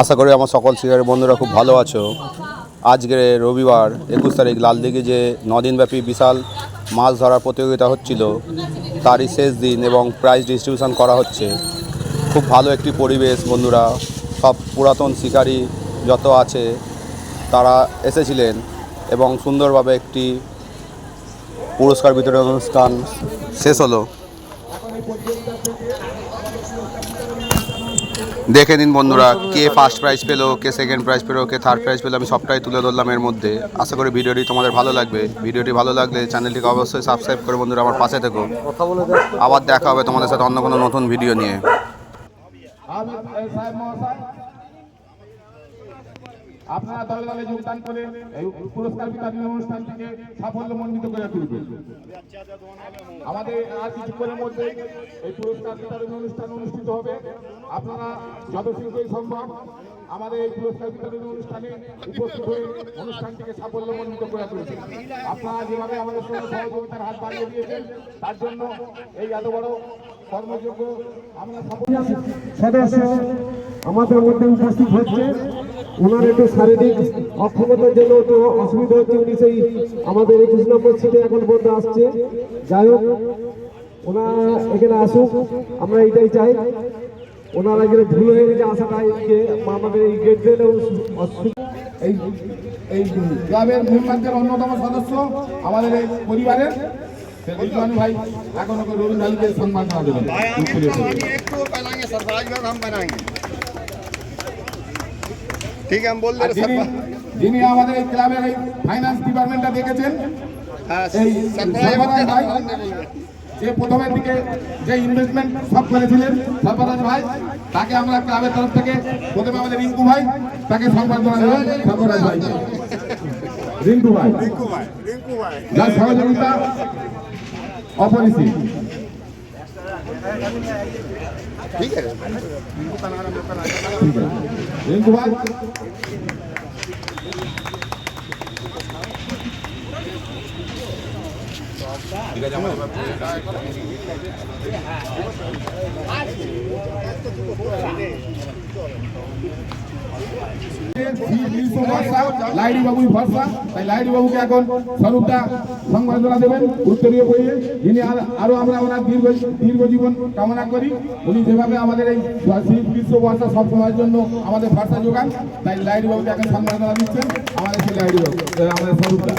আশা করি আমার সকল শিকারের বন্ধুরা খুব ভালো আছো। আজকে রবিবার, একুশ তারিখ, লালদিঘি যে নদিনব্যাপী বিশাল মাছ ধরার প্রতিযোগিতা হচ্ছিল, তারই শেষ দিন এবং প্রাইজ ডিস্ট্রিবিউশন করা হচ্ছে। খুব ভালো একটি পরিবেশ বন্ধুরা, সব পুরাতন শিকারী যত আছে, তারা এসেছিলেন এবং সুন্দরভাবে একটি পুরস্কার বিতরণ অনুষ্ঠান শেষ হলো। দেখে নিন বন্ধুরা কে ফার্স্ট প্রাইজ পেল কে সেকেন্ড প্রাইজ পেল কে থার্ড প্রাইজ পেল আমি সবটাই তুলে ধরলাম এর মধ্যে। আশা করি ভিডিওটি তোমাদের ভালো লাগবে। ভিডিওটি ভালো লাগলে চ্যানেলটিকে অবশ্যই সাবস্ক্রাইব করে বন্ধুরা আমার পাশে থেকো। আবার দেখা হবে তোমাদের সাথে অন্য কোনো নতুন ভিডিও নিয়ে আমি এই সাহেব মহাশয় আপনারা দলে দলে যোগদান করে এই পুরস্কার বিতরণ অনুষ্ঠানটিকে সাফল্যমণ্ডিত করে তুলবেন। আমাদের আর কিছুক্ষণের মধ্যে এই পুরস্কার বিতরণ অনুষ্ঠান অনুষ্ঠিত হবে। আপনারা যত শীঘ্রই সম্ভব আমাদের এই পুরস্কার বিতরণ অনুষ্ঠানে উপস্থিত হয়ে অনুষ্ঠানটিকে সাফল্যমণ্ডিত করে তুলবেন। আপনারা যেভাবে আমাদের সঙ্গে সহযোগিতার হাত বাড়িয়ে দিয়েছেন, তার জন্য এই এত বড় কর্মযোগ্য আমরা সদস্য, আমাদের মধ্যে উপস্থিত হচ্ছে। ওনার একটু শারীরিক অক্ষমতার জন্য একটু অসুবিধা হচ্ছে উনি সেই আমাদের একুশ নম্বর সিটে এখন পর্যন্ত আসছে। যাই হোক ওনারা এখানে আসুক আমরা এটাই চাই। ওনারা এখানে ভুল হয়ে গেছে আসাটা যে আমাদের এই গেট দিলে এই এই ক্লাবের মেম্বারদের অন্যতম সদস্য আমাদের এই পরিবারের। রিজওয়ান ভাই এখন ওকে রবীন্দ্র ভাইকে সম্মাননা দেবেন ঠিক আমি বললে যিনি আমাদের এই ক্লাবের এই ফাইন্যান্স ডিপার্টমেন্টটা দেখেছেন যে প্রথমের দিকে যে ইনভেস্টমেন্ট সব করেছিলেন সর্বরাজ ভাই তাকে আমরা ক্লাবের তরফ থেকে প্রথমে আমাদের রিঙ্কু ভাই তাকে সম্বর্ধনা দেবেন সর্বরাজ ভাই। রিঙ্কু ভাই। রিঙ্কু ভাই রিঙ্কু ভাই। যার সহযোগিতা অপরিসীম। ठीक है ठीक है हमारे पास লাইডি বাবুই ভরসা। তাই লাইডি বাবুকে এখন স্বরূপটা সংবর্ধনা দেবেন উত্তরীয় বইয়ে যিনি আর- আমরা ওনার দীর্ঘ দীর্ঘ জীবন কামনা করি, উনি যেভাবে আমাদের এই বিশ্ব সব সময়ের জন্য আমাদের ভরসা যোগান, তাই লাইডি বাবুকে এখন সংবর্ধনা দিচ্ছেন আমাদের সেই লাইডি বাবু আমাদের স্বরূপটা।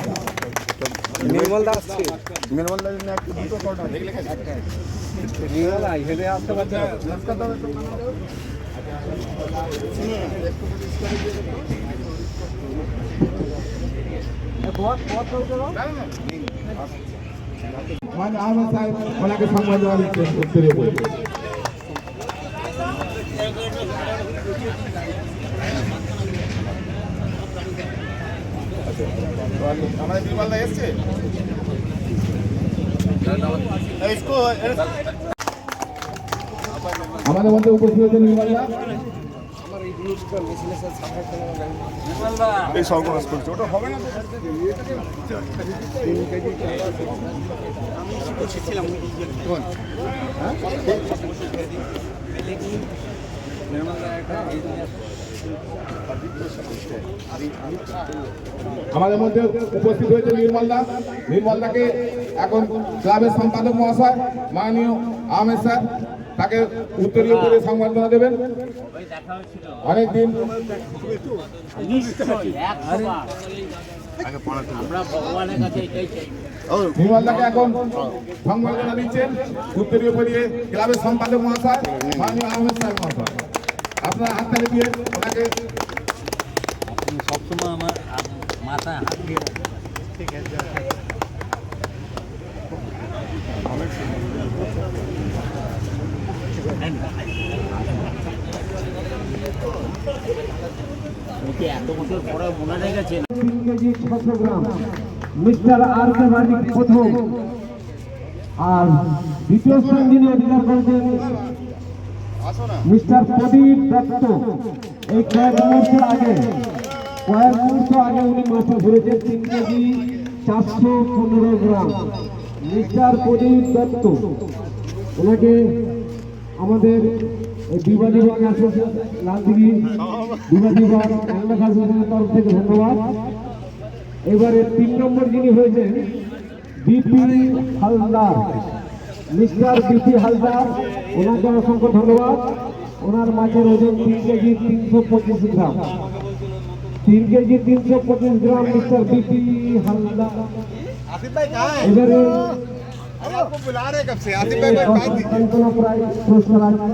মানে আহমদ সাহেব ওনাকে সম্মান দেওয়ার উত্তরে বলবে আমাদের বিমালদা এসছে আমাদের মধ্যে উপস্থিত হয়েছেন নির্মলা এই সর্বনাশ করছে ওটা হবে না আমাদের মধ্যে উপস্থিত হয়েছে নির্মল দা নির্মল দাকে এখন ক্লাবের সম্পাদক মহাশয় মাননীয় আহমেদ স্যার। তাকে উত্তরীয় করে সংবর্ধনা দেবেন অনেকদিন দাকে এখন মহাশয় আপনারা হাত তালি দিয়ে ওনাকে সবসময় আমার মাথায় হাত দিয়ে রাখেন। ওকে মিস্টার আর প্রথম। আর দ্বিতীয় মিস্টার প্রদীপ দত্ত। এই কয়েক মুহূর্ত আগে আগে উনি মাছটা ধরেছেন তিন কেজি চারশো পনেরো গ্রাম। মিস্টার প্রদীপ দত্ত, ওনাকে আমাদের তরফ থেকে ধন্যবাদ। এবারে তিন নম্বর যিনি হয়েছেন, BP Haldar, mister BP Haldar ওনাকে অসংখ্য ধন্যবাদ। ওনার মাছের ওজন তিন কেজি তিনশো পঁচিশ গ্রাম। তিন কেজি তিনশো পঁচিশ গ্রাম, মিস্টার বিপি হালদার। এবারে अरे आपको बुला रहे कब से आसिफ এই भाई भाई সান্ত্বনা প্রায় পুরস্কার আছে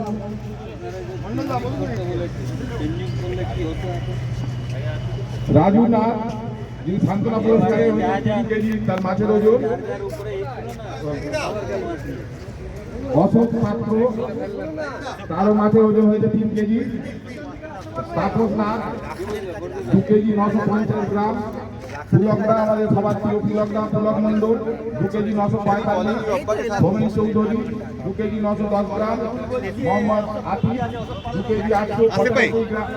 রাজু নাথ যিনি সান্ত্বনা পুরস্কারে হয়েছে তিন কেজি তার মাছের ওজন অশোক পাত্র তারও মাছের ওজন হয়েছে তিন কেজি তাপস নাথ দু কেজি নশো পঞ্চাশ গ্রাম পুলকদা আমাদের সবার প্রিয় পুলকদা পুলক মন্ডল দু কেজি নশো পঁয়তাল্লিশ হোমেন চৌধুরী দু কেজি নশো দশ গ্রাম মোহাম্মদ আফি দু কেজি আটশো পঁচাত্তর গ্রাম।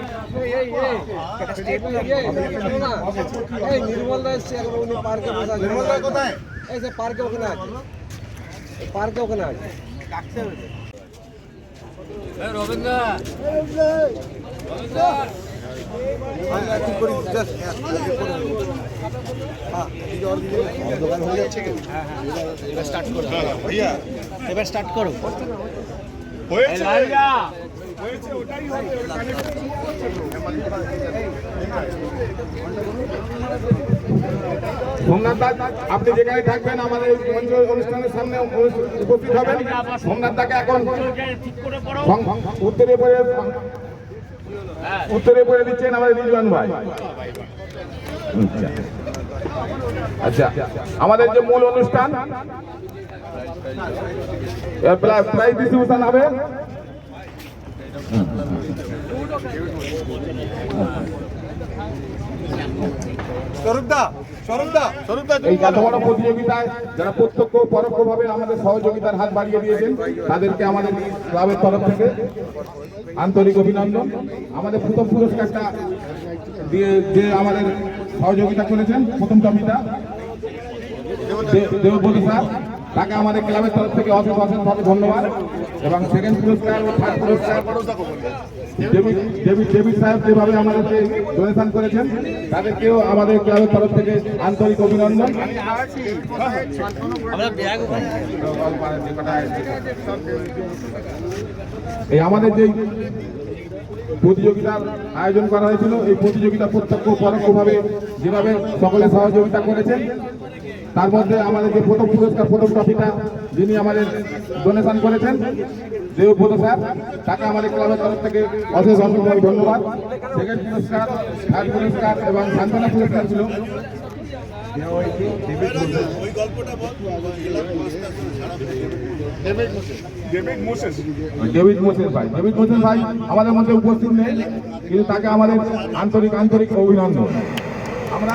নির্মল দাস পার্কে নির্মল দাস কোথায় এই রবীন্দ্র রবীন্দ্র স্টার্ট করো আপনি যেখানে থাকবেন আমাদের মঞ্চ অনুষ্ঠানের সামনে উপস্থিত হবেন সোমনাথ দাকে এখন উত্তরে পড়ে উত্তরে পড়ে দিচ্ছেন আমাদের রিজওয়ান ভাই। আচ্ছা আমাদের যে মূল অনুষ্ঠান প্রাইজ ডিস্ট্রিবিউশন হবে। এই এত বড় প্রতিযোগিতায় যারা প্রত্যক্ষ পরোক্ষভাবে আমাদের সহযোগিতার হাত বাড়িয়ে দিয়েছেন, তাদেরকে আমাদের ক্লাবের তরফ থেকে আন্তরিক অভিনন্দন। আমাদের প্রথম পুরস্কারটা দিয়ে যে আমাদের সহযোগিতা করেছেন প্রথম টমিটা দেবব্রত স্যার। তাকে আমাদের ক্লাবের তরফ থেকে অশেষ অশেষভাবে ধন্যবাদ এবং সেকেন্ড পুরস্কার ও থার্ড পুরস্কার ডেভিড সাহেব যেভাবে আমাদেরকে ডোনেশন করেছেন, তাদেরকেও আমাদের ক্লাবের তরফ থেকে আন্তরিক অভিনন্দন। এই আমাদের যে প্রতিযোগিতার আয়োজন করা হয়েছিল, এই প্রতিযোগিতা প্রত্যক্ষ পরোক্ষভাবে যেভাবে সকলে সহযোগিতা করেছেন তার মধ্যে আমাদের যে প্রথম পুরস্কার, প্রথম ট্রফিটা যিনি আমাদের ডোনেশন করেছেন যে দেবব্রত স্যার, তাকে আমাদের ক্লাবের তরফ থেকে অশেষ অসংখ্য ধন্যবাদ। সেকেন্ড পুরস্কার থার্ড পুরস্কার এবং সান্ত্বনা পুরস্কার ছিল। ভাই ভাই আমাদের মধ্যে উপস্থিত নেই, কিন্তু তাকে আমাদের আন্তরিক আন্তরিক অভিনন্দন। আমরা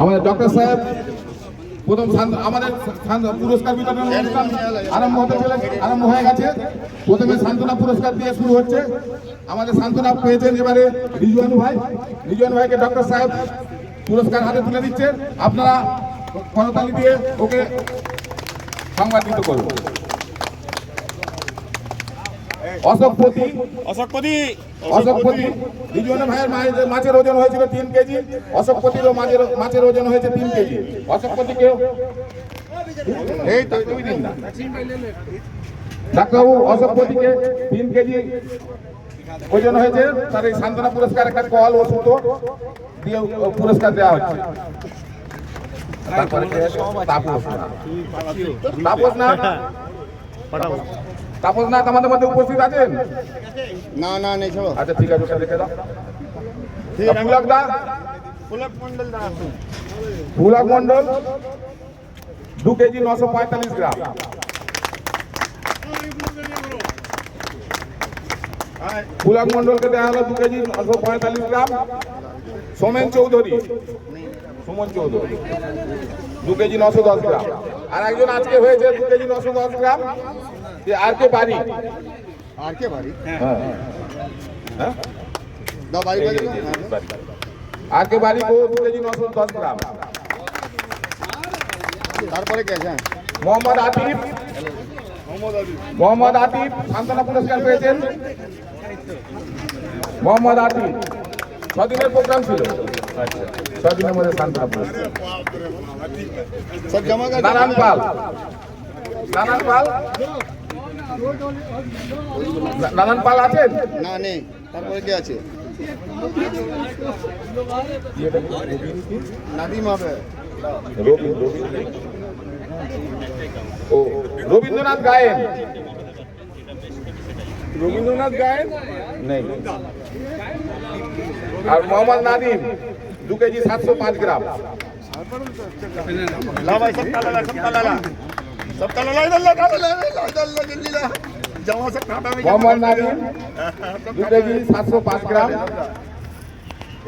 আমাদের ডক্টর সাহেব প্রথম আমাদের পুরস্কার বিতরণ আরম্ভ হতে চলে আরম্ভ হয়ে গেছে। প্রথমে সান্ত্বনা পুরস্কার দিয়ে শুরু হচ্ছে। আমাদের সান্ত্বনা পেয়েছেন এবারে রিজওয়ান ভাই। রিজওয়ান ভাইকে ডক্টর সাহেব পুরস্কার হাতে তুলে দিচ্ছে। আপনারা করতালি দিয়ে ওকে সংবাদিত করুন। অশোকপতি অশোকপতি অশোকপতি রিজওয়ান ভাইয়ের মাছের ওজন হয়েছিল তিন কেজি অশোকপতিরও মাছের মাছের ওজন হয়েছে তিন কেজি। অশোকপতিকেও এই তো দুই দিন না। ডাক্তারবাবু অশোকপতিকে তিন কেজি ওজন হয়েছে, তার এই সান্ত্বনা পুরস্কার একটা কল ও সুতো দিয়ে পুরস্কার দেওয়া হচ্ছে। তারপরে? তাপস নাথ। তাপস নাথ তাপস নাথ আমাদের মধ্যে উপস্থিত আছেন? না না নেই ছোড়ো আচ্ছা ঠিক আছে ওটা লিখে দাও। পুলক দা? পুলক মন্ডল দা পুলক মন্ডল দু কেজি নশো পঁয়তাল্লিশ গ্রাম। পুলক মন্ডলকে দেওয়া হলো দু কেজি নশো পঁয়তাল্লিশ গ্রাম। সোমেন চৌধুরী। সুমন চৌধুরী। দু কেজি নশো দশ গ্রাম। আর একজন আজকে হয়েছে দু কেজি নশো দশ গ্রাম। আর কে বাড়ি? আর কে বাড়ি? হ্যাঁ। হ্যাঁ। দাও বাড়ি বাড়ি আর কে বাড়ি? বউ দু কেজি নশো দশ গ্রাম। তারপরে কে হ্যাঁ। মোহাম্মদ আতিফ। মোহাম্মদ আতিফ সান্ত্বনা পুরস্কার পেয়েছেন। মোহাম্মদ আতিফ ছদিনের প্রোগ্রাম ছিল। ছদিনের মধ্যে সান্ত্বনা পুরস্কার। নারায়ণ পাল। নারায়ণ পাল? নানান পাল আছেন না নেই তারপরে কে আছে? নাদিম হবে। ও রবীন্দ্রনাথ গায়েন? রবীন্দ্রনাথ গায়েন? নেই। আর মোহাম্মদ নাদিম দু কেজি সাতশো পাঁচ গ্রাম। না ভাই সব তালালা সব তালালা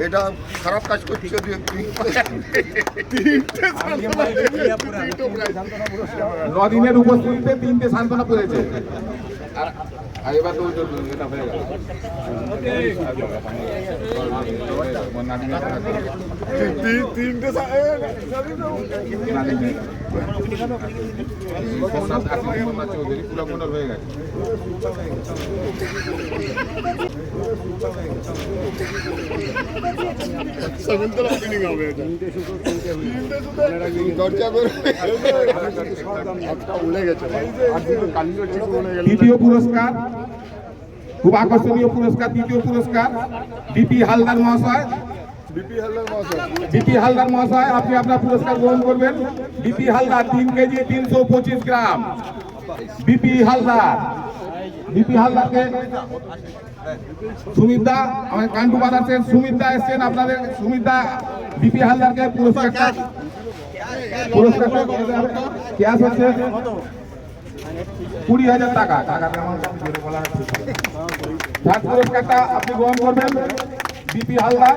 এটা খারাপ কাজ করছে নদিনের উপস্থিতিতে তিনটে সান্ত্বনা পড়েছে। এবার তো তিনটে তৃতীয় পুরস্কার খুব আকর্ষণীয় পুরস্কার তৃতীয় পুরস্কার বিপি হালদার মহাশয়। বিপি হালদার মহাশয়। আপনি আপনার পুরস্কার গ্রহণ করবেন। বিপি হালদার তিন কেজি তিনশো পঁচিশ গ্রাম। বিপি হালদার বিপি হালদারকে সুমিতদা, আমাদের কান্টু বাজাচ্ছেন সুমিতদা এসছেন আপনাদের। সুমিতদা বিপি হালদারকে পুরস্কারটা পুরস্কারটা ক্যাশ হচ্ছে কুড়ি হাজার টাকা। জোরে থার্ড পুরস্কারটা আপনি গ্রহণ করবেন বিপি হালদার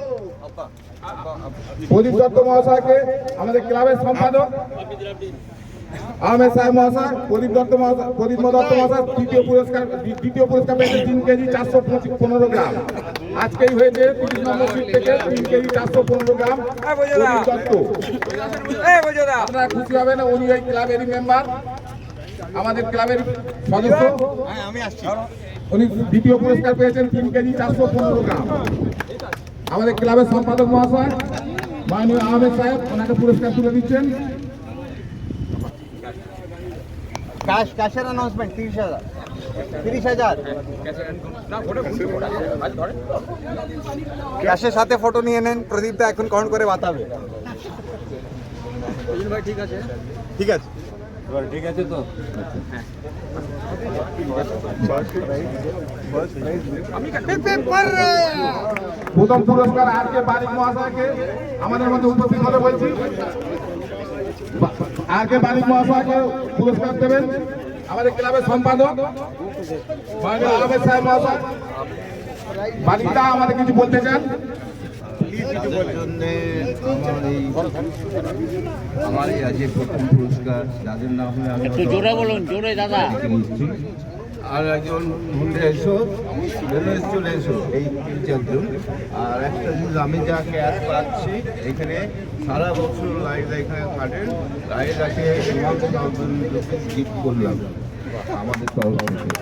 প্রদীপ দত্ত মহাশয়কে আমাদের ক্লাবের সম্পাদক, আহমেদ সাহেব মহাশয়, প্রদীপ দত্ত মহাশয়, প্রদীপ দত্ত মহাশয় তৃতীয় পুরস্কার দ্বি- দ্বিতীয় পুরস্কার পেয়েছে তিন কেজি চারশো পনেরো গ্রাম। আজকেই হয়েছে তিরিশ নম্বর সিট থেকে তিন কেজি চারশো পনেরো গ্রাম আপনারা খুশি হবেন, উনি এই ক্লাবেরই মেম্বার আমাদের ক্লাবের সদস্য। উনি দ্বিতীয় পুরস্কার পেয়েছেন তিন কেজি চারশো পনেরো গ্রাম। আমাদের ক্লাবের সম্পাদক মহাশয় মাননীয় আহমেদ সাহেব ওনাকে পুরস্কার তুলে দিচ্ছেন। ক্যাশ ক্যাশের অ্যানাউন্সমেন্ট তিরিশ হাজার। তিরিশ হাজার। ক্যাশের সাথে ফটো নিয়ে নেন প্রদীপ দা এখন কাউন্ট করে বাতাবে? ঠিক আছে। ঠিক আছে। তো? প্রথম পুরস্কার আর কে বারিক মহাশয়কে আমাদের মধ্যে উপস্থিত হতে বলছি। আর কে বারিক মহাশয়কে পুরস্কার দেবেন আমাদের ক্লাবের সম্পাদক আহমেদ সাহেব মহাশয়। বারিকদা আমাদের কিছু বলতে চান? আমার আজকে প্রথম পুরস্কার যাদের নাম হলে একটু জোরে বলুন জোরে দাদা। আর একজন ঘুরে এসো বেরোয় চলে এসো এই তিন চারজন আর একটা জিনিস আমি যা ক্যাশ পাচ্ছি এখানে সারা বছর লাইট এখানে থাকেন লাইট আছে গিফট করলাম। আমাদের তরফ থেকে।